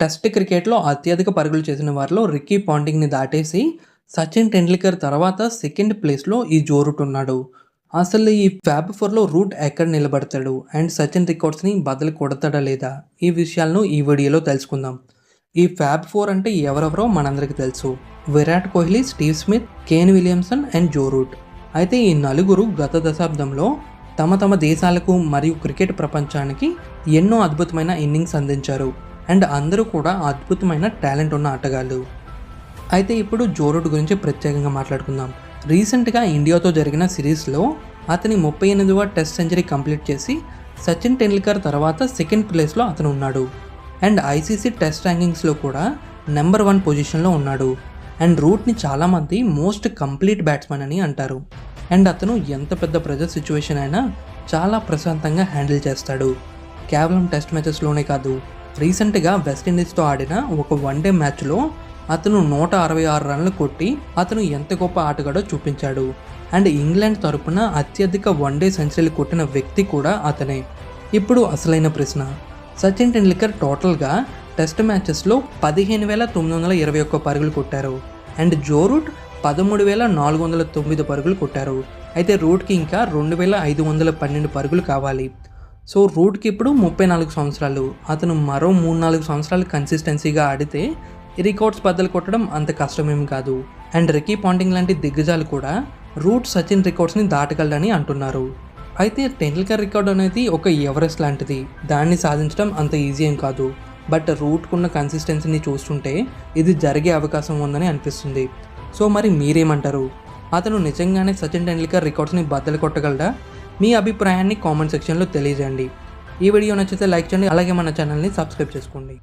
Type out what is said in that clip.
Test క్రికెట్లో అత్యధిక పరుగులు చేసిన వారిలో రిక్కీ పాంటింగ్ని దాటేసి సచిన్ టెండూల్కర్ తర్వాత సెకండ్ ప్లేస్లో ఈ జో రూట్ ఉన్నాడు అసలు ఈ ఫ్యాబ్ ఫోర్లో రూట్ ఎక్కడ నిలబడతాడు? అండ్ సచిన్ రికార్డ్స్ని బదులు కొడతాడా లేదా? ఈ విషయాలను ఈ వీడియోలో తెలుసుకుందాం. ఈ ఫ్యాబ్ ఫోర్ అంటే ఎవరెవరో మనందరికీ తెలుసు. Virat Kohli Steve Smith Kane Williamson and Joe Root. అయితే ఈ నలుగురు గత దశాబ్దంలో తమ తమ దేశాలకు మరియు క్రికెట్ ప్రపంచానికి ఎన్నో అద్భుతమైన ఇన్నింగ్స్ అందించారు. అండ్ అందరూ కూడా అద్భుతమైన టాలెంట్ ఉన్న ఆటగాళ్ళు. అయితే ఇప్పుడు జోరూట్ గురించి ప్రత్యేకంగా మాట్లాడుకుందాం. రీసెంట్గా ఇండియాతో జరిగిన సిరీస్లో అతని ముప్పై ఎనిమిదవ టెస్ట్ సెంచరీ కంప్లీట్ చేసి సచిన్ టెండూల్కర్ తర్వాత సెకండ్ ప్లేస్లో అతను ఉన్నాడు. అండ్ ఐసీసీ టెస్ట్ ర్యాంకింగ్స్లో కూడా నెంబర్ వన్ పొజిషన్లో ఉన్నాడు. అండ్ రూట్ని చాలామంది మోస్ట్ కంప్లీట్ బ్యాట్స్మెన్ అని అంటారు. అండ్ అతను ఎంత పెద్ద ప్రెజర్ సిచ్యువేషన్ అయినా చాలా ప్రశాంతంగా హ్యాండిల్ చేస్తాడు. కేవలం టెస్ట్ మ్యాచెస్లోనే కాదు రీసెంట్గా వెస్టిండీస్తో ఆడిన ఒక వన్డే మ్యాచ్లో అతను నూట అరవై ఆరు రన్లు కొట్టి అతను ఎంత గొప్ప ఆటగాడో చూపించాడు. అండ్ ఇంగ్లాండ్ తరపున అత్యధిక వన్డే సెంచరీలు కొట్టిన వ్యక్తి కూడా అతనే. ఇప్పుడు అసలైన ప్రశ్న. సచిన్ టెండూల్కర్ టోటల్గా టెస్ట్ మ్యాచెస్లో పదిహేను వేల తొమ్మిది వందల ఇరవై ఒక్క పరుగులు కొట్టారు. అండ్ జో రూట్ పదమూడు వేల నాలుగు వందల తొమ్మిది పరుగులు కొట్టారు. అయితే రూట్కి ఇంకా రెండు వేల ఐదు వందల పన్నెండు పరుగులు కావాలి. సో రూట్కి ఇప్పుడు ముప్పై నాలుగు సంవత్సరాలు. అతను మరో మూడు నాలుగు సంవత్సరాలు కన్సిస్టెన్సీగా ఆడితే రికార్డ్స్ బద్దలు కొట్టడం అంత కష్టమేం కాదు. అండ్ రికీ పాంటింగ్ లాంటి దిగ్గజాలు కూడా రూట్ సచిన్ రికార్డ్స్ని దాటగలడని అంటున్నారు. అయితే టెండూల్కర్ రికార్డ్ అనేది ఒక ఎవరెస్ట్ లాంటిది. దాన్ని సాధించడం అంత ఈజీ ఏం కాదు. బట్ రూట్కున్న కన్సిస్టెన్సీని చూస్తుంటే ఇది జరిగే అవకాశం ఉందని అనిపిస్తుంది. సో మరి మీరేమంటారు? అతను నిజంగానే సచిన్ టెండూల్కర్ రికార్డ్స్ని బద్దలు కొట్టగలడా? మీ అభిప్రాయాన్ని కామెంట్ సెక్షన్లో తెలియజేయండి. ఈ వీడియో నచ్చితే లైక్ చేయండి అలాగే మన ఛానల్ని సబ్స్క్రైబ్ చేసుకోండి.